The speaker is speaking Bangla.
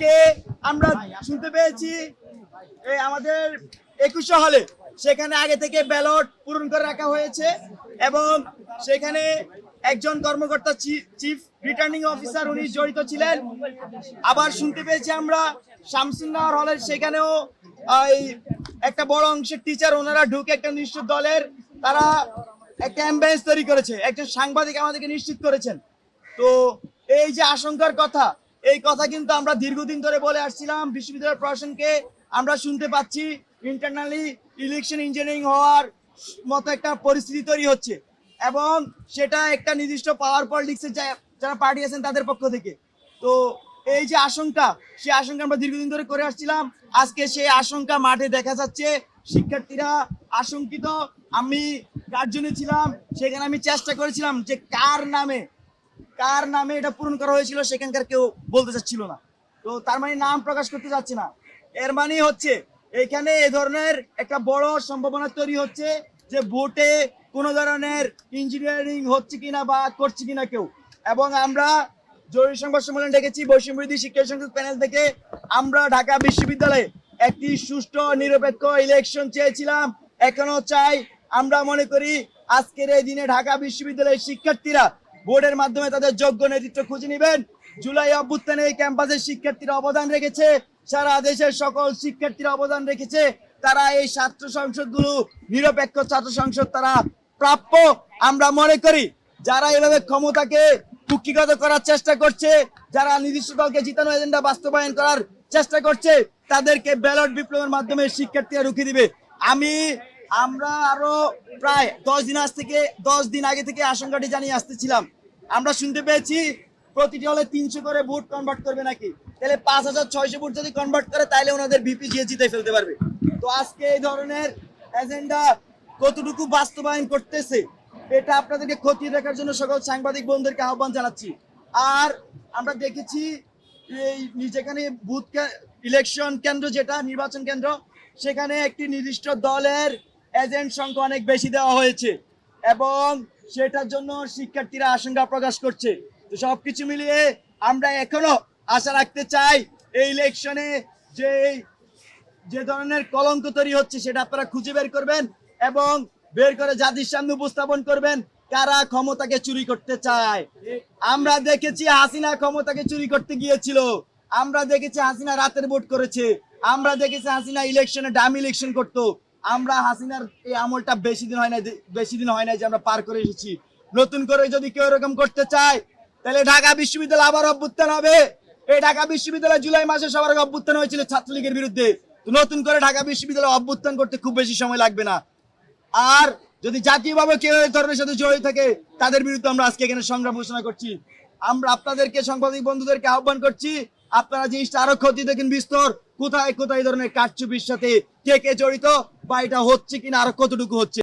আজকে আমরা শুনতে পেয়েছি আমাদের একুশে হলে সেখানে আগে থেকে ব্যালট পূরণ করে রাখা হয়েছে এবং সেখানে একজন কর্মকর্তা চিফ রিটার্নিং অফিসার উনি জড়িত ছিলেন। আবার শুনতে পেয়েছি আমরা শামসুন্নাহর হলের সেখানেও একটা বড় অংশের টিচার ওনারা ঢুকে একটা নিশ্চিত দলের তারা একটা অ্যাম্বাসেন্স তৈরি করেছে। একজন সাংবাদিক আমাদেরকে নিশ্চিত করেছেন। তো এই যে আশঙ্কার কথা এই কথা কিন্তু আমরা দীর্ঘদিন ধরে বলে আসছিলাম বিশ্ববিদ্যালয় প্রশাসনকে। আমরা শুনতে পাচ্ছি ইন্টারনালি ইলেকশন ইঞ্জিনিয়ারিং হওয়ার মতো একটা পরিস্থিতি তৈরি হচ্ছে এবং সেটা একটা নির্দিষ্ট পাওয়ার পলিটিক্সের যারা পার্টি আছেন তাদের পক্ষ থেকে। তো এই যে আশঙ্কা, সেই আশঙ্কা আমরা দীর্ঘদিন ধরে করে আসছিলাম। আজকে সেই আশঙ্কা মাঠে দেখা যাচ্ছে। শিক্ষার্থীরা আশঙ্কিত। আমি কার্জনে ছিলাম। সেখানে আমি চেষ্টা করেছিলাম যে কার নামে কার নামে এটা পূরণ করা হয়েছিল সেখানকার কেউ বলতে চাচ্ছিল না। তো তার মানে নাম প্রকাশ করতে যাচ্ছে না। এর মানে হচ্ছে এখানে এ ধরনের একটা বড় সম্ভাবনা তৈরি হচ্ছে যে ভোটে কোনো ধরনের ইঞ্জিনিয়ারিং হচ্ছে কিনা বা করছে কিনা কেউ। এবং আমরা জরুরি সংবাদ সম্মেলন ডেকেছি বৈষম্যবিধি শিক্ষা সংসদ প্যানেল থেকে। আমরা ঢাকা বিশ্ববিদ্যালয়ে একটি সুষ্ঠু, নিরপেক্ষ ইলেকশন চেয়েছিলাম। এখনও চাই আমরা মনে করি আজকের এই দিনে ঢাকা বিশ্ববিদ্যালয়ের শিক্ষার্থীরা বোর্ডের মাধ্যমে তাদের যোগ্য নেতৃত্ব খুঁজে নেবেন। জুলাই অভ্যুত্থানে এই ক্যাম্পাসের শিক্ষার্থীরা অবদান রেখেছে। সারা দেশের সকল শিক্ষার্থীরা অবদান রেখেছে। তারা এই ছাত্র সংসদগুলো, নিরপেক্ষ ছাত্র সংসদ তারা প্রাপ্য। আমরা মনে করি, যারা এভাবে ক্ষমতাকে কুক্ষিগত করার চেষ্টা করছে, যারা নির্দিষ্ট দলকে জিতানো এজেন্ডা বাস্তবায়ন করার চেষ্টা করছে, তাদেরকে ব্যালট বিপ্লবের মাধ্যমে শিক্ষার্থীরা রুখে দিবে। আমি আমরা আরও প্রায় দশ দিন আজ থেকে, দশ দিন আগে থেকে আশঙ্কাটি জানিয়ে আসতেছিলাম। আমরা শুনতে পেয়েছি প্রতিটি হলে তিনশো করে ভোট কনভার্ট করবে নাকি? তাহলে পাঁচ হাজার ছয়শো ভোট যদি কনভার্ট করে, তাহলে ওনাদের বিপি জিতে ফেলতে পারবে। তো আজকে এই ধরনের এজেন্ডা কতটুকু বাস্তবায়ন করতেছে, এটা আপনাদেরকে খতিয়ে দেখার জন্য সকল সাংবাদিক বন্ধুদেরকে আহ্বান জানাচ্ছি। আর আমরা দেখেছি এই যেখানে বুথ ইলেকশন কেন্দ্র যেটা, নির্বাচন কেন্দ্র, সেখানে একটি নির্দিষ্ট দলের এজেন্ট সংখ্যা অনেক বেশি দেওয়া হয়েছে এবং সেটার জন্য শিক্ষার্থীরা আশঙ্কা প্রকাশ করছে। তো সবকিছু মিলিয়ে আমরা এখনও আশা রাখতে চাই এই ইলেকশনে যে যে ধরনের কলঙ্ক তৈরি হচ্ছে সেটা আপনারা খুঁজে বের করবেন এবং বের করে জাতির সামনে উপস্থাপন করবেন কারা ক্ষমতাকে চুরি করতে চায়। আমরা দেখেছি হাসিনা ক্ষমতাকে চুরি করতে গিয়েছিল। আমরা দেখেছি হাসিনা রাতের ভোট করেছে। আমরা দেখেছি হাসিনা ইলেকশনে ডাম ইলেকশন করতো। আমরা হাসিনার এই আমলটা বেশি দিন হয় না বেশি দিন হয় না যে আমরা পার করে এসেছি। নতুন করে যদি কেউ এরকম করতে চায়, তাহলে ঢাকা বিশ্ববিদ্যালয় আবার অভ্যুত্থান হবে। এই ঢাকা বিশ্ববিদ্যালয় জুলাই মাসে সবার আগে অভ্যুত্থান হয়েছিল ছাত্রলীগের বিরুদ্ধে। নতুন করে ঢাকা বিশ্ববিদ্যালয় অভ্যুত্থান করতে খুব বেশি সময় লাগবে না। আর যদি জাতীয়ভাবে কেউ এই ধরনের সাথে জড়িত থাকে, তাদের বিরুদ্ধে আমরা আজকে এখানে সংগ্রাম ঘোষণা করছি। আমরা আপনাদেরকে সাংবাদিক বন্ধুদেরকে আহ্বান করছি, আপনারা জিনিসটা আরও ক্ষতি দেখেন বিস্তর। কোথায় কোথায় ধরনের কারচুপির সাথে কে কে জড়িত বা এটা হচ্ছে কিনা আর কতটুকু হচ্ছে?